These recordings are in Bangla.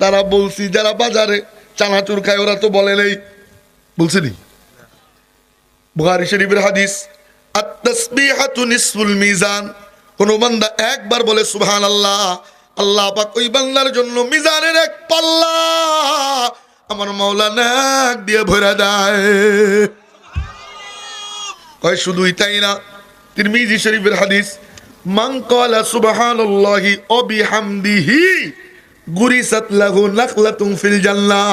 তারা বলছি, যারা বাজারে চানাচুর খায়, ওরা তো বলে নেই। বলছে নি? বুহারি শরীফের হাদিস মিজান। কোন বান্দা একবার বলে আল্লাহ আল্লাহ পাক ওই বান্দার জন্য মিজানের এক পাল্লা আমার মাওলা নাক দিয়ে ভরে দেয়। কয় শুধুই তাই না। তিরমিজি শরীফের হাদিস ক্বালা সুবহানাল্লাহি ওয়া বিহামদিহি গুরিসাত লাহু নাখলাতুন ফিল জান্নাহ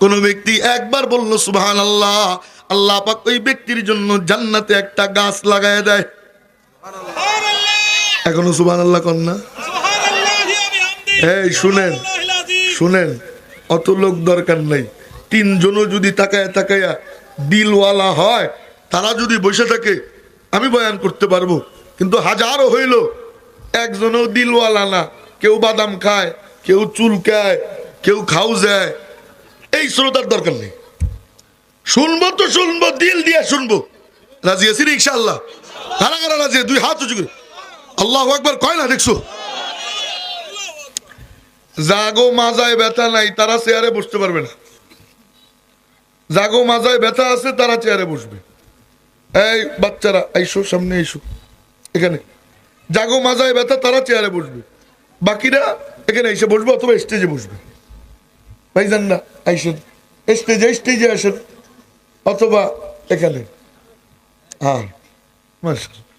কোন ব্যক্তি একবার বলল সুবহানাল্লাহ। আল্লাহ পাক ওই ব্যক্তির জন্য জান্নাতে একটা গাছ লাগায় দেয়। এখনও সুবহানাল্লাহ কন না? এই শুনেন শুনেন অত লোক দরকার নাই। তিনজনও যদি তাকায় তাকায়া দিলওয়ালা হয় তারা যদি বসে থাকে আমি বয়ান করতে পারব। কিন্তু হাজারও হইল একজনও দিলওয়ালা না কেউ বাদাম খায় কেউ চুলকায় কেউ খাও যায়। এই শ্রোতার দরকার নেই। শুনব তো শুনব, দিল দিয়ে শুনব। রাজি আছি ইনশাআল্লাহ। কারা কারা রাজি? দুই হাত উঁচু করে। আল্লাহ একবার কয় না, দেখছ? জাগো মাজায় ব্যথা নাই, তারা চেয়ারে বসতে পারবে না। জাগো মাজায় ব্যথা আছে, তারা চেয়ারে বসবে। এই বাচ্চারা, আইসো, সামনে আইসো। এখানে। জাগো মাজায় ব্যথা, তারা চেয়ারে বসবে। বাকিরা এখানে এসে বসবে অথবা স্টেজে বসবে ভাইজান না আইসেন স্টেজে স্টেজে আসেন অথবা এখানে হ্যাঁ মাশাআল্লাহ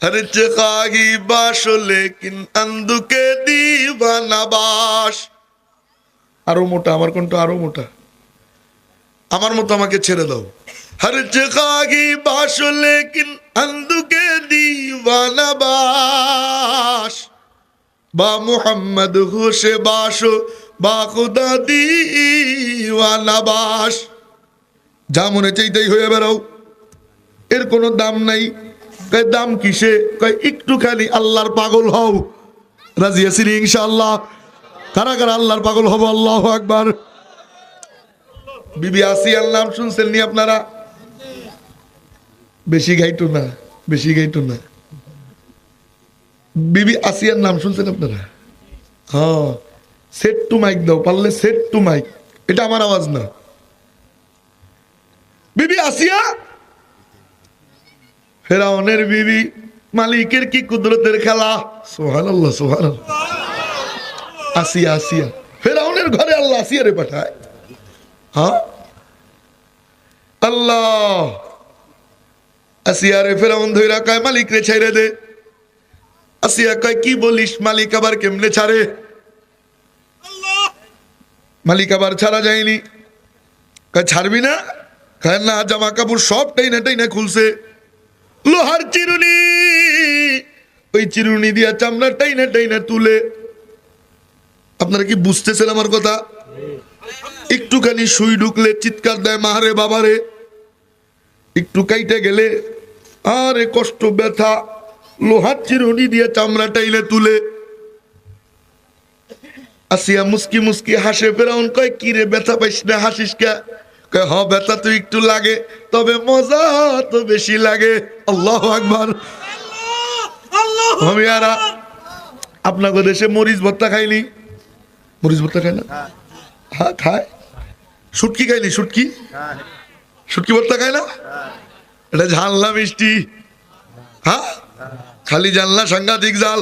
हर चकाही बाश लेकिन अंधुके दीवाना বাস আরো মোটা আমার কোনটা আরো মোটা আমার মতো আমাকে ছেড়ে দাও হর চকাহি বাস লেকিন अंधुके दीवाना বাস বা মুহাম্মদ হোসে বাসো, বা খুদা দিওয়ানা বাস। যা মনে চাইতেই হয়ে বেড়াও। এর কোনো দাম নাই। কয়, দাম কিসে? কয় একটুখানি আল্লাহর পাগল হও। রাজি আছি ইনশাআল্লাহ। কারা কারা আল্লাহর পাগল হব? আল্লাহ আকবার। বিবি আসিয়ার নাম শুনছেন নি আপনারা? বেশি গাইতো না, বেশি গাইতো না। বিবি আসিয়ার নাম শুনছেন আপনারা? হ্যাঁ সেট টু মাইক দাও, পারলে সেট টু মাইক এটা আমার আওয়াজ না। বিবি আসিয়া? ফেরাউনের বিবি, মালিকের কি কুদরতের খেলা? সোহান আল্লাহ সোহান আসিয়া আসিয়া। ফেরাউনের ঘরে আল্লাহ আসিয়া রে পাঠায়। হ্যাঁ? আল্লাহ। আসিয়া রে ফেরাউন ধইরা কায়, মালিক রে ছেড়ে দে। আসিয়া কয়, কি বলিস, মালিক আবার কেমনে ছাড়ে? মালিক আবার ছাড়া যায়নি। কয়, ছাড়বি না? কয়, না জামা কাপড় সব টাইনা টাইনা খুলছে। লোহার চিরুনি, ওই চিরুনি দিয়া চামড়া টাইনা টাইনা তুলে। আপনারা কি বুঝতেছেন আমার কথা? একটুখানি সুই ঢুকলে চিৎকার দেয় মারে বাবারে, একটু কাইটে গেলে, আরে কষ্ট, ব্যথা। লোহার চিরুনি দিয়ে চামড়া টাইনে তুলে। আসিয়া মুস্কি মুসকি হাসে, ফেরাউন কয়, কি রে ব্যথা পাইস না, হাসিস কে? কয়, হ, ব্যথা তো একটু লাগে, তবে মজা তো বেশি লাগে। আল্লাহ আকবার। হমিয়ারা আপনাকে দেশে মরিচ ভর্তা খাইনি। মরিচ ভর্তা খায় না? হ্যাঁ খায়। শুটকি খাইনি, শুটকি? শুটকি ভর্তা খায় না? এটা ঝালনা মিষ্টি। হ্যাঁ? খালি জানলা সাংঘাতিক জাল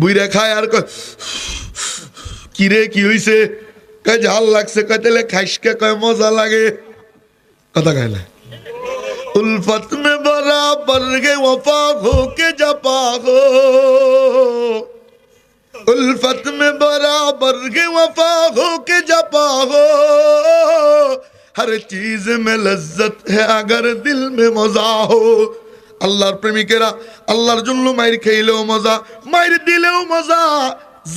বুইরা খায় আর কয় কিরে কি হইছে কয় ঝাল লাগছে কয় তাহলে খাইসকে কয় মজা লাগে কথা কয় না उल्फत में बराबर के वफा हो के जपा हो उल्फत में बराबर के वफा हो के जपा हो हर चीज में लज्जत है अगर दिल में मजा हो আল্লাহর প্রেমিকেরা আল্লাহর জন্য মায়ের খেইলেও মজা মায়ের দিলেও মজা,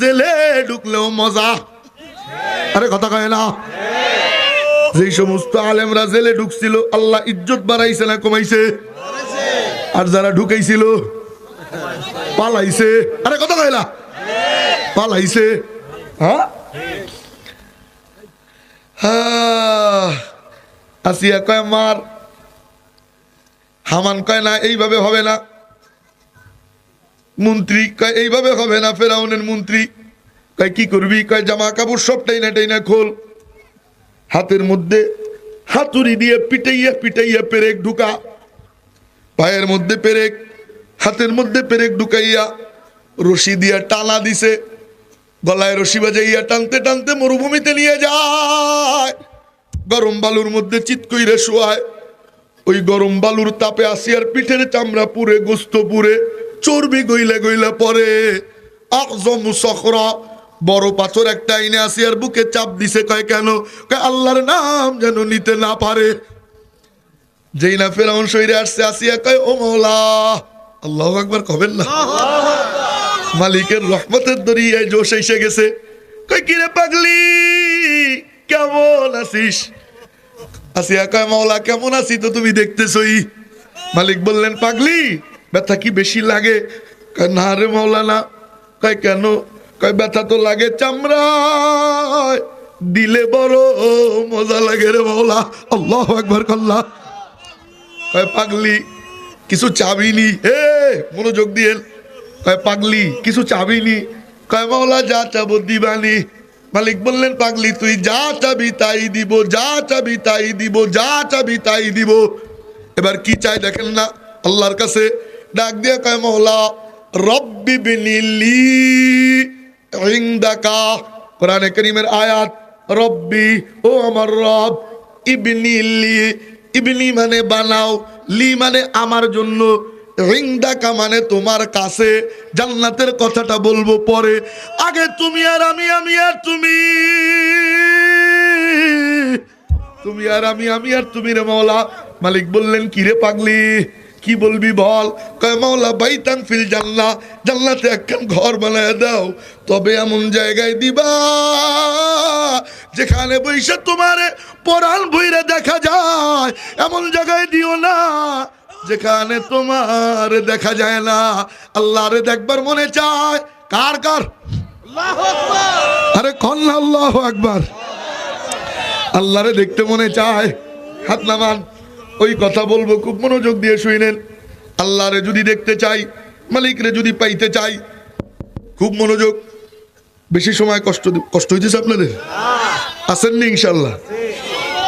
জেলে ঢুকলেও মজা। আরে কথা কয় না। যেই সমস্ত আলেমরা জেলে ঢুকছিল, আল্লাহ ইজ্জত বাড়াইছে না কমাইছে? আর যারা ঢুকাইছিল, পালাইছে। আরে কথা কয়লা পালাইছে। হ্যাঁ? হ্যাঁ। আসিয়া কয়, মার হামান কয়, না, এইভাবে হবে না। মন্ত্রী কয়, এইভাবে হবে না, ফেরাউনের মন্ত্রী। কয়, কি করবি? কয়, জামা কাপড় সব টাইনা টাইনা খোল। হাতের মধ্যে হাতুড়ি দিয়ে পিটাইয়া পিটাইয়া পেরেক ঢুকা। পায়ের মধ্যে পেরেক, হাতের মধ্যে পেরেক ঢুকাইয়া রশি দিয়া টানা দিছে। গলায় রশি বাজাইয়া টানতে টানতে মরুভূমিতে নিয়ে যায়। গরম বালুর মধ্যে চিত কইরে শোয়ায়। ওই গরম বালুর তাপে আসিয়ার পিঠের চামড়া পুরে গোস্ত পুরে চর্বি গইলে গইলে পরে বড় পাথর একটা আইনে আসিয়ার বুকে চাপ দিছে, কয় কেন? কয় আল্লাহর নাম যেন নিতে না পারে। যেই না ফেরাউন শরীরে আসছে, আসিয়া কয়, ও মৌলা আল্লাহ একবার কবেন না? মালিকের রহমতের দরিয়ায় জোশ এসে গেছে। কই কিরে পাগলি, কেমন আছিস? আসিয়া কয়, মাওলা, কেমন আছি তো তুমি দেখতেছই? মালিক বললেন, পাগলি, ব্যথা কি বেশি লাগে? না রে মাওলানা। কয়, কেন? কয়, ব্যথা তো লাগে চামড়ায়। দিলে বড় মজা লাগে রে মাওলা। আল্লাহ একবার কল্লা। কয়, পাগলি, কিছু চাবিনি। হে মনোযোগ দিয়ে কয়, পাগলি, কিছু চাবিনি। কয়, মাওলা, যা চাবো দিবানি। মালিক বললেন, পাগলি, তুই যা চাবি তাই দিব, যা চাবি তাই দিব, যা চাবি তাই দিব। এবার কি চাই দেখেন না, আল্লাহর কাছে ডাক দিয়ে কয় মৌলা রব্বি বিনিলি ইংদাকা কোরআনে করিমের আয়াত, রব্বি, ও আমার রব, ইবনিলি, ইবনি মানে বানাও, লি মানে আমার জন্য। রিংদাকা মানে তোমার কাছে। জান্নাতের কথাটা বলব পরে। আগে তুমি আর আমি আমি আর তুমি। তুমি আর আমি আমি আর তুমি রে মাওলা। মালিক বললেন, কি রে পাগলি? কি বলবি বল? কয়, মাওলা, বাইতান ফিল জান্না জান্নাতে একখান ঘর বানায় দাও। তবে এমন জায়গায় দিবা যেখানে বৈশা তোমারে পরাণ বইরে দেখা যায়। এমন জায়গায় দিও না। যেখানে তোমার দেখা যায় না আল্লাহরে দেখবার মনে চায়। কার কার? আরে কন্যা আল্লাহ একবার আল্লাহরে দেখতে মনে চায়। হাত নামান। ওই কথা বলব খুব মনোযোগ দিয়ে শুনেন আল্লাহরে যদি দেখতে চাই মালিকরে যদি পাইতে চাই খুব মনোযোগ। বেশি সময় কষ্ট কষ্ট হইতেছে আপনাদের? আসেননি ইনশাল্লাহ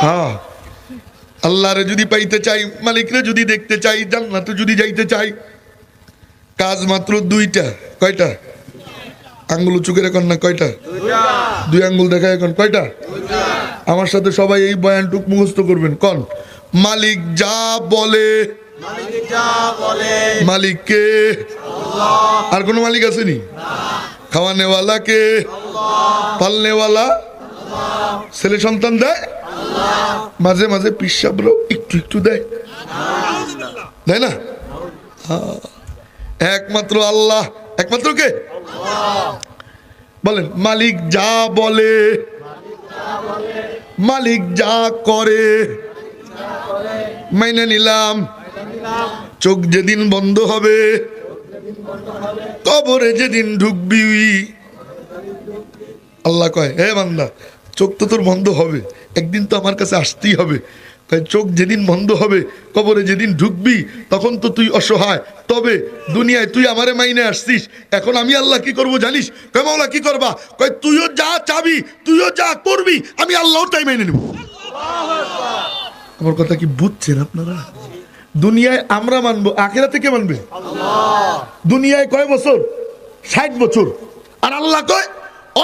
হ্যাঁ। আল্লাহরে যদি পাইতে চাই মালিকরে যদি দেখতে চাই জান্নাতে যদি যাইতে চাই কাজ মাত্র দুইটা। কয়টা? আঙ্গুল উঁচু করে এখন না কয়টা? দুই আঙ্গুল দেখা এখন কয়টা? আমার সাথে সবাই এই বয়ানটুক মুখস্থ করবেন। কন? মালিক যা বলে। মালিককে। আর কোনো মালিক আসেনি খাওয়ানেওয়ালা কে পালনেওয়ালা। ছেলে সন্তান দেয়? মাঝে মাঝে পিসাবরাও একটু একটু দেয়। দেয় না? হ্যাঁ। একমাত্র আল্লাহ। একমাত্র কে? বলেন, মালিক যা বলে, মালিক যা করে মাইনে নিলাম। চোখ যেদিন বন্ধ হবে, কবরে যেদিন ঢুকবি। আল্লাহ কয়, হে বান্দা চোখ তো তোর বন্ধ হবে, একদিন তো আমার কাছে আসতেই হবে। চোখ যেদিন বন্ধ হবে, কবরে যেদিন ঢুকবি, তখন তো তুই অসহায়। তবে দুনিয়ায় তুই আমারে মাইনে আসছিস, এখন আমি আল্লাহ কি করব জানিস? কয়, মাওলা, কি করবা? কয়, তুইও যা চাবি, তুইও যা করবি, আমি আল্লাহর তাই মাইনে নেব। আমার কথা কি বুঝছেন আপনারা? দুনিয়ায় আমরা মানবো আখেরা থেকে মানবে? দুনিয়ায় কয় বছর? ষাট বছর। আর আল্লাহ কয়,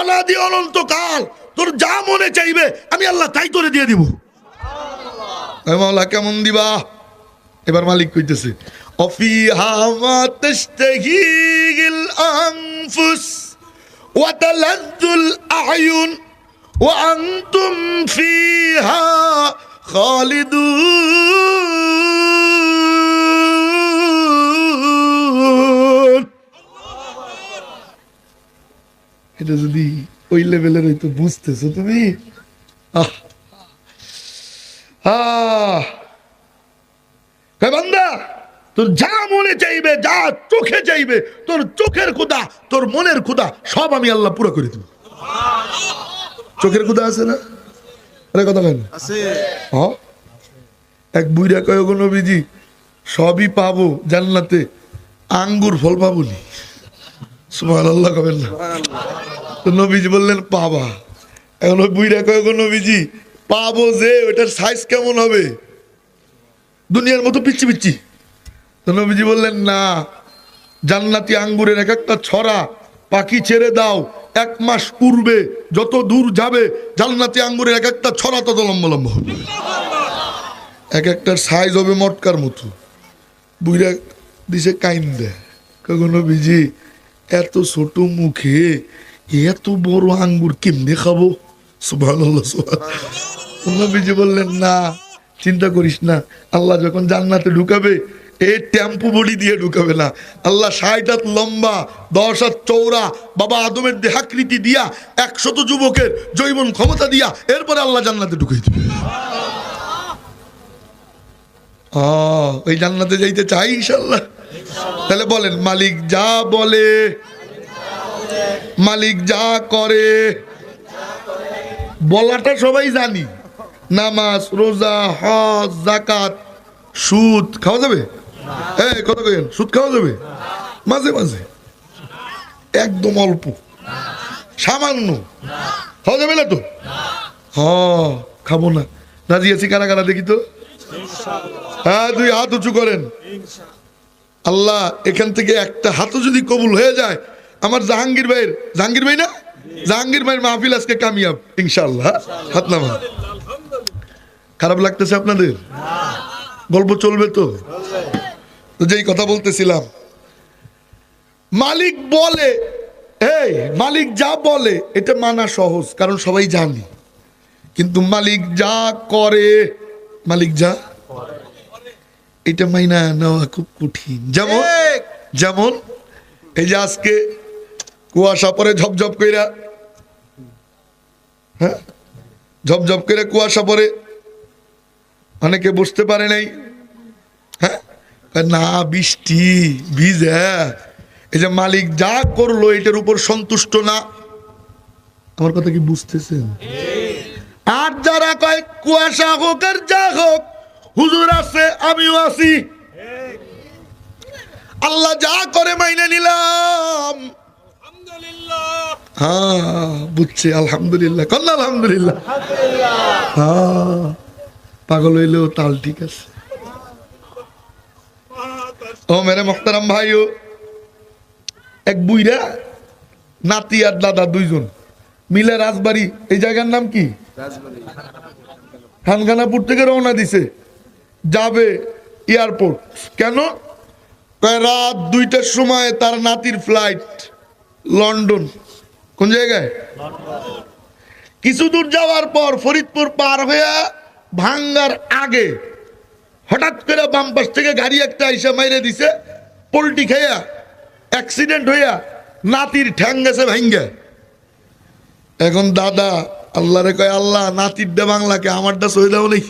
অনাদি অনন্ত কাল তোর যা মনে চাইবে আমি আল্লাহ তাই তোরে দিয়ে দিব। মাওলা কেমন দিবা? এবার মালিক কইতেছে অফিহা মা তাশতাহিল আনফুস ওয়া তালাজ্জুল আয়ুন ওয়া আনতুম ফিহা খালিদুন। এটা যদি ওই লেভেলের হইতো বুঝতেছো তুমি? বান্দা? তোর যা মনে চাইবে যা চোখে চাইবে তোর চোখের ক্ষুদা তোর মনের ক্ষুদা সব আমি আল্লাহ পুরো করে দেব। চোখের ক্ষুদা আছে না? আরে কথা কেন এক বুইরা কয় গো নবীজি সবই পাবো জান্নাতে আঙ্গুর ফল পাবো নি? সুমান আল্লাহ কবেন না। নবীজি বললেন পাবা এখন ওই বুইরা কয়ে গো নবীজি? পাবো যে, ওটার সাইজ কেমন হবে? দুনিয়ার মতো পিচ্ছি পিচ্ছি নবীজি বললেন, না, জান্নাতি আঙ্গুরের এক একটা ছড়া পাখি ছেড়ে দাও, এক মাস উড়বে, যত দূর যাবে, জান্নাতি আঙ্গুরের এক একটা ছড়া তত লম্বা লম্বা হবে। এক একটার সাইজ হবে মটকার মতো। বুইরা দিছে কাইন দেয়। কখনো বিজি এত ছোট মুখে এত বড় আঙ্গুর কেমনে খাব? বিজি বললেন, না, চিন্তা করিস না। আল্লাহ যখন জান্নাতে ঢুকাবে এই টেম্পু বডি দিয়ে ঢুকাবে না। আল্লাহ ষাট হাত লম্বা, দশ হাত চৌড়া বাবা আদমের দেহাকৃতি দিয়া, একশত যুবকের জৈবন ক্ষমতা দিয়া, এরপরে আল্লাহ জান্নাতে ঢুকাই দিবে। ওই জান্নাতে যাইতে চাই ইনশাল্লাহ তাহলে বলেন, মালিক যা বলে মালিক যা করে। বলাটা সবাই জানি। নামাজ, রোজা, হজ জাকাত সুদ, খাওয়া যাবে? এই, কথা কেন সুদ খাওয়া যাবে? মাঝে মাঝে। একদম অল্প। সামান্য। খাওয়া যাবে না তো? হ, খাব না। রাজি আছি কারা কারা, দেখি তো? হ্যাঁ দুই হাত উঁচু করেন। আল্লাহ, এখান থেকে একটা হাতও যদি কবুল হয়ে যায় আমার জাহাঙ্গীর ভাইয়ের জাহাঙ্গীর ভাই না? জাহাঙ্গীর ভাইয়ের মাহফিল আজকে কামিয়াব ইনশাল্লাহ? হাত নামা খারাপ লাগতেছে আপনাদের? গল্প চলবে তো? তো যেই কথা বলতেছিলাম। মালিক বলে এই মালিক যা বলে এটা মানা সহজ কারণ সবাই জানি। কিন্তু মালিক যা করে মালিক যা এটা মাইনা নেওয়া খুব কঠিন। যেমন যেমন এই যে আজকে কুয়াশা পরে ঝপঝপ কইরা হ্যাঁ? ঝপঝপ করে কুয়াশা পরে অনেকে বুঝতে পারে নাই হ্যাঁ? না, বৃষ্টি, ভিজে, এই যে মালিক যা করল এটার উপর সন্তুষ্ট না। আমার কথা কি বুঝতেছেন? আর যারা কয়, কুয়াশা হোক আর যা হোক, হুজুর আছে, আমিও আছি। আল্লাহ যা করে মাইনে নিলাম। হ্যাঁ আলহামদুলিল্লাহ আলহামদুলিল্লাহ। হ্যাঁ পাগল হইলেও তাল ঠিক আছে। ও মেরে মোখতারাম এক বুইরা নাতি আর দাদা দুইজন, মিলে রাজবাড়ি, এই জায়গার নাম কি? খানখানাপুর থেকে রওনা দিছে, যাবে এয়ারপোর্ট। কেন? রাত দুইটার সময় তার নাতির ফ্লাইট লন্ডন। কোন জায়গায়? কিছু দূর যাওয়ার পর ফরিদপুর পার হয়ে ভাঙ্গার আগে হঠাৎ করে বাম পাশ থেকে গাড়ি একটা এসে মাইরে দিছে পোল্টি খাইয়া অ্যাক্সিডেন্ট হইয়া নাতির ঠ্যাং গেছে ভাঙ্গে। এখন দাদা আল্লাহ রে কয় আল্লাহ নাতিরটা বাংলাকে আমারটা সই দাও নেই।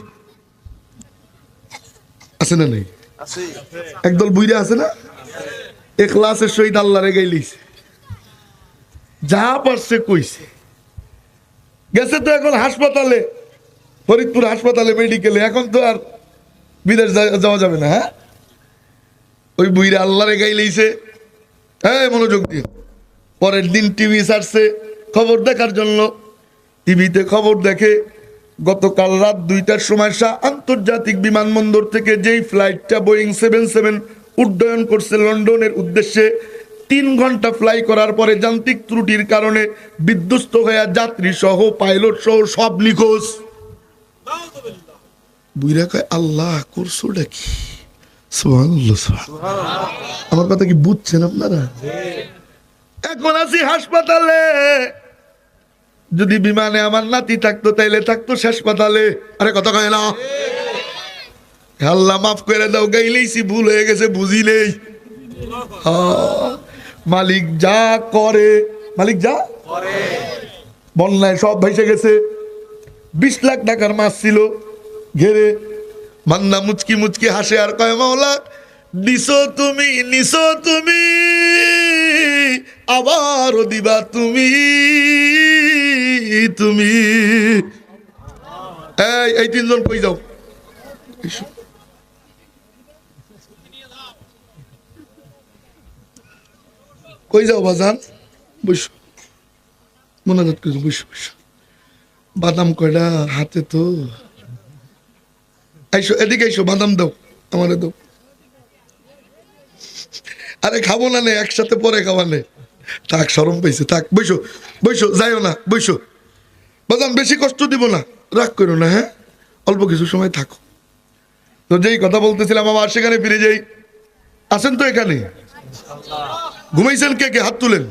আছে না নেই? একদল বুইরা আছে না? এখলাসের সহিত আল্লাহ রে গাইলিস যা পারছে কইছে। গেছে তো এখন হাসপাতালে, ফরিদপুর হাসপাতালে মেডিকেলে এখন তো আর বিদেশ যাওয়া যাবে না হ্যাঁ? ওই বুইরা আল্লাহরে গাইলেইছে হ্যাঁ মনোযোগ দিয়ে। পরের দিন টিভি ছাড়ছে, খবর দেখার জন্য। টিভিতে খবর দেখে গতকাল রাত দুইটার সময় শাহ আন্তর্জাতিক বিমানবন্দর থেকে যেই ফ্লাইটটা বোয়িং সেভেন সেভেন উড্ডয়ন করছে লন্ডনের উদ্দেশ্যে তিন ঘণ্টা ফ্লাই করার পরে যান্ত্রিক ত্রুটির কারণে বিধ্বস্ত হয়ে যাত্রী সহ পাইলট সহ সব নিখোঁজ। বুইরা কয় আল্লাহ করছ কি? সুবহানাল্লাহ, সুবহানাল্লাহ। আমার কথা কি বুঝছেন আপনারা? এখন আছি হাসপাতালে। যদি বিমানে আমার নাতি থাকতো তাইলে থাকতো হাসপাতালে আরে কথা কয় না। আল্লাহ মাফ করে দাও গাইলেইছি ভুল হয়ে গেছে বুঝি নেই। হ্যাঁ, মালিক যা করে মালিক যা করে। বন্যায় সব ভেসে গেছে। বিশ লাখ টাকার মাছ ছিল ঘেরে। মান্না মুচকি মুচকি হাসে আর কয় মাওলা দিছো তুমি নিছো তুমি আবারও দিবা তুমি তুমি। এই এই তিনজন কই যাও? কই যাও বাজান? বসো। মোনাজাত করে, বসো বসো। বাদাম কয়টা হাতে তো? আইসো, এদিকে আইসো, বাদাম দাও, আমারে দাও। আরে খাব না নে, একসাথে পরে খাওয়া নে। থাক সরম পাইছে, থাক বইসো বইসো যাইও না বইসো বাদাম বেশি কষ্ট দিব না, রাগ করো না হ্যাঁ? অল্প কিছু সময় থাকো। তো যেই কথা বলতেছিলাম আবার সেখানে ফিরে যাই। আসেন তো এখানে? ঘুমাইছেন কে কে? হাত তুলেন।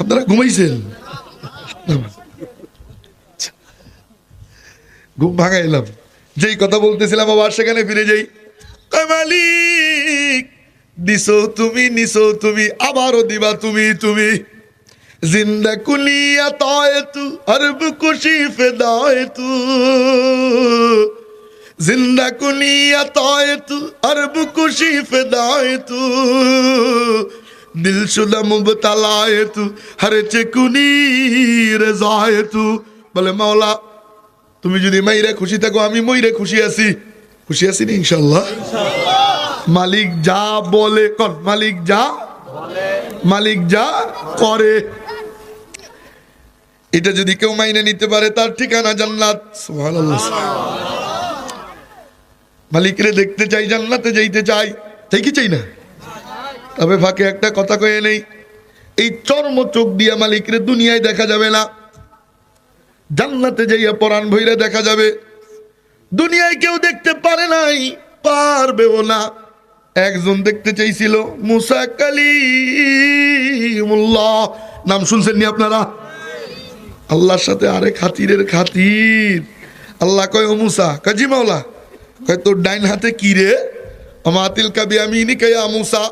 আপনারা ঘুমাইছেন? ঘুম ভাঙা এলাম। যেই কথা বলতেছিলাম, আবার সেখানে ফিরে যাই। মালিক, দিছো তুমি, নিছো তুমি, আবারও দিবা তুমি তুমি। জিন্দা কুলিয়া তু অরব খুশি ফেদায় তু। জিন্দা কুলিয়া তয় তু অরব খুশি ফেদায় তু। দিল শুদা মুবতালায় তু, হর চেকুনি রেজায় তু। বলে, মাওলা, তুমি যদি মাইরে খুশি থাকো, আমি মইরে খুশি আছি। খুশি আছি না ইনশাল্লাহ মালিক যা বলে কন মালিক যা মালিক যা করে। এটা যদি কেউ মাইনে নিতে পারে, তার ঠিকানা জান্নাত। সুবহানাল্লাহ। মালিকরে দেখতে চাই, জান্নাতে যাইতে চাই। তাই কি চাই না? তবে ফাঁকে একটা কথা কয়ে নেই। এই চর্ম চোখ দিয়া মালিকরে দুনিয়ায় দেখা যাবে না। জান্নাতে যাইয়া পরাণ ভইরা দেখা যাবে। দুনিয়ায় কেউ দেখতে পারে নাই, পারবেও না। একজন দেখতে চাইছিল মুসা নাম শুনছেন নি আপনারা? আল্লাহর সাথে আরে খাতিরের খাতির। আল্লাহ কয়, ও মুসা, কাজী মাওলা তোর ডাইন হাতে কি রে? আমাতিল কাবি আমি নি কয়া মুসা।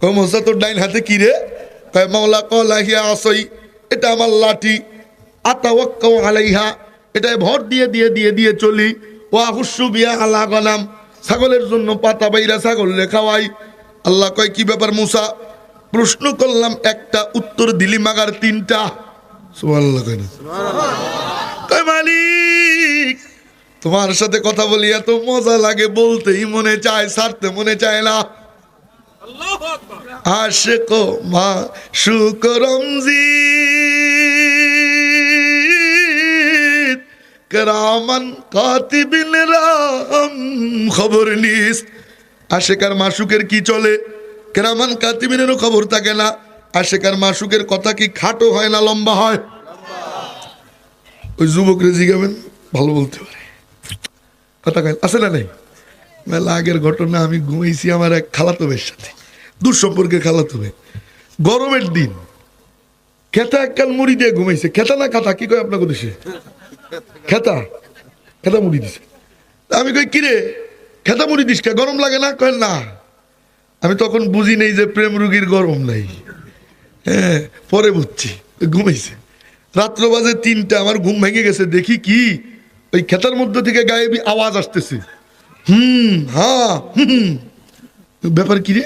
কয় মুসা তোর ডাইন হাতে কি রে? কয় মাওলা কলা হিয়া আসই এটা আমার লাঠি। আতাওয়াক্কাউ আলাইহা। এটাই ভর দিয়ে দিয়ে দিয়ে দিয়ে চলি। ওয়া হুসু বিয়া আলা গনাম। ছাগলের জন্য পাতা বাইরা ছাগল খাওয়াই। আল্লাহ কয় কি ব্যাপার মুসা? প্রশ্ন করলাম একটা উত্তর দিলি মাগার তিনটা। সুবহানাল্লাহ কয় না। কয় মালিক তোমার সাথে কথা বলি এত মজা লাগে বলতেই মনে চায় ছাড়তে মনে চায় না। আশেক মা শুকরমজি কেরামান কাতিবিন রাম খবর নিস। আশেকার মাসুকের কি চলে? কেরামান কাতিবিনেরও খবর থাকে না। আশেকার মাসুকের কথা কি খাটো হয় না লম্বা হয়? ওই যুবকরে জিগাবেন ভালো বলতে পারে। কথা কয় আছে না নেই? মেলা আগের ঘটনা, আমি ঘুমাইছি আমার এক খালাতো ভাইয়ের সাথে। দূর সম্পর্কের খালাতো গরমের দিন। খেতা এককাল মুড়ি দিয়ে ঘুমাইছে। খেতা না খাতা? কি কয় আপনাকে দেশে খেতা? খেতা মুড়ি দিছে। আমি কই, কিরে, খেতা মুড়ি দিস গরম লাগে না? কয়, না। আমি তখন বুঝি নেই যে প্রেম রুগীর গরম নাই। হ্যাঁ পরে বুঝছি। ঘুমাইছে। রাত্র বাজে তিনটা, আমার ঘুম ভেঙে গেছে। দেখি কি ওই খেতার মধ্যে থেকে গায়েবী আওয়াজ আসতেছে। হুম। হ্যাঁ। হুম ব্যাপার কি রে?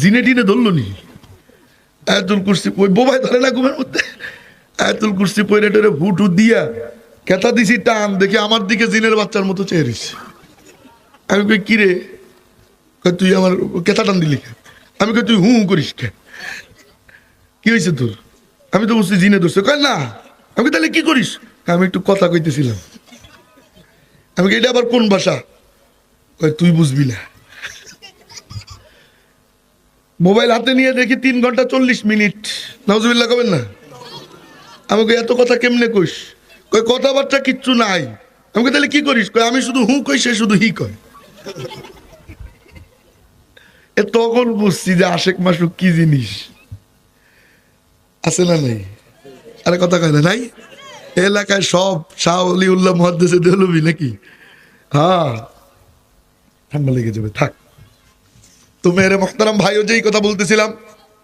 জিনে টিনে ধরলো নি? আয়াতুল কুরসি ওই বোবাই ধরে না ঘুমের মধ্যে? আয়াতুল কুরসি পয়রে টরে হুটু দিয়া কেতা দিছি টান দেখি আমার দিকে জিনের বাচ্চার মতো চেহারিস আমি কই কিরে কই তুই আমার কেতা টান দিলি আমি কই তুই হু হু করিস কি হয়েছে তোর? আমি তো বুঝছি জিনে ধরছে। কয় না। আমি তাহলে কি করিস? আমি একটু কথা কইতেছিলাম। আমি এটা আবার কোন ভাষা? তুই বুঝবি না। মোবাইল হাতে নিয়ে দেখি তিন ঘণ্টা চল্লিশ মিনিট। নজবিল্লা কবেন না? আমাকে এত কথা কেমনে কইস? কই কথাবার্তা কিচ্ছু নাই। আমাকে তাহলে কি করিস? কই আমি শুধু হু কই, সে শুধু হি কয়। এ তখন বুঝছি যে আশেক মাসুক কি জিনিস। আছে না নাই? আরে কথা কয় না, নাই? এলাকায় সব শাহ অলি উল্লাহ মহাদ্দেশে দেহলবি নাকি? হ্যাঁ। ঠান্ডা লেগে যাবে, থাক। তো মেয়ের মোহতারাম ভাইও যেই কথা বলতেছিলাম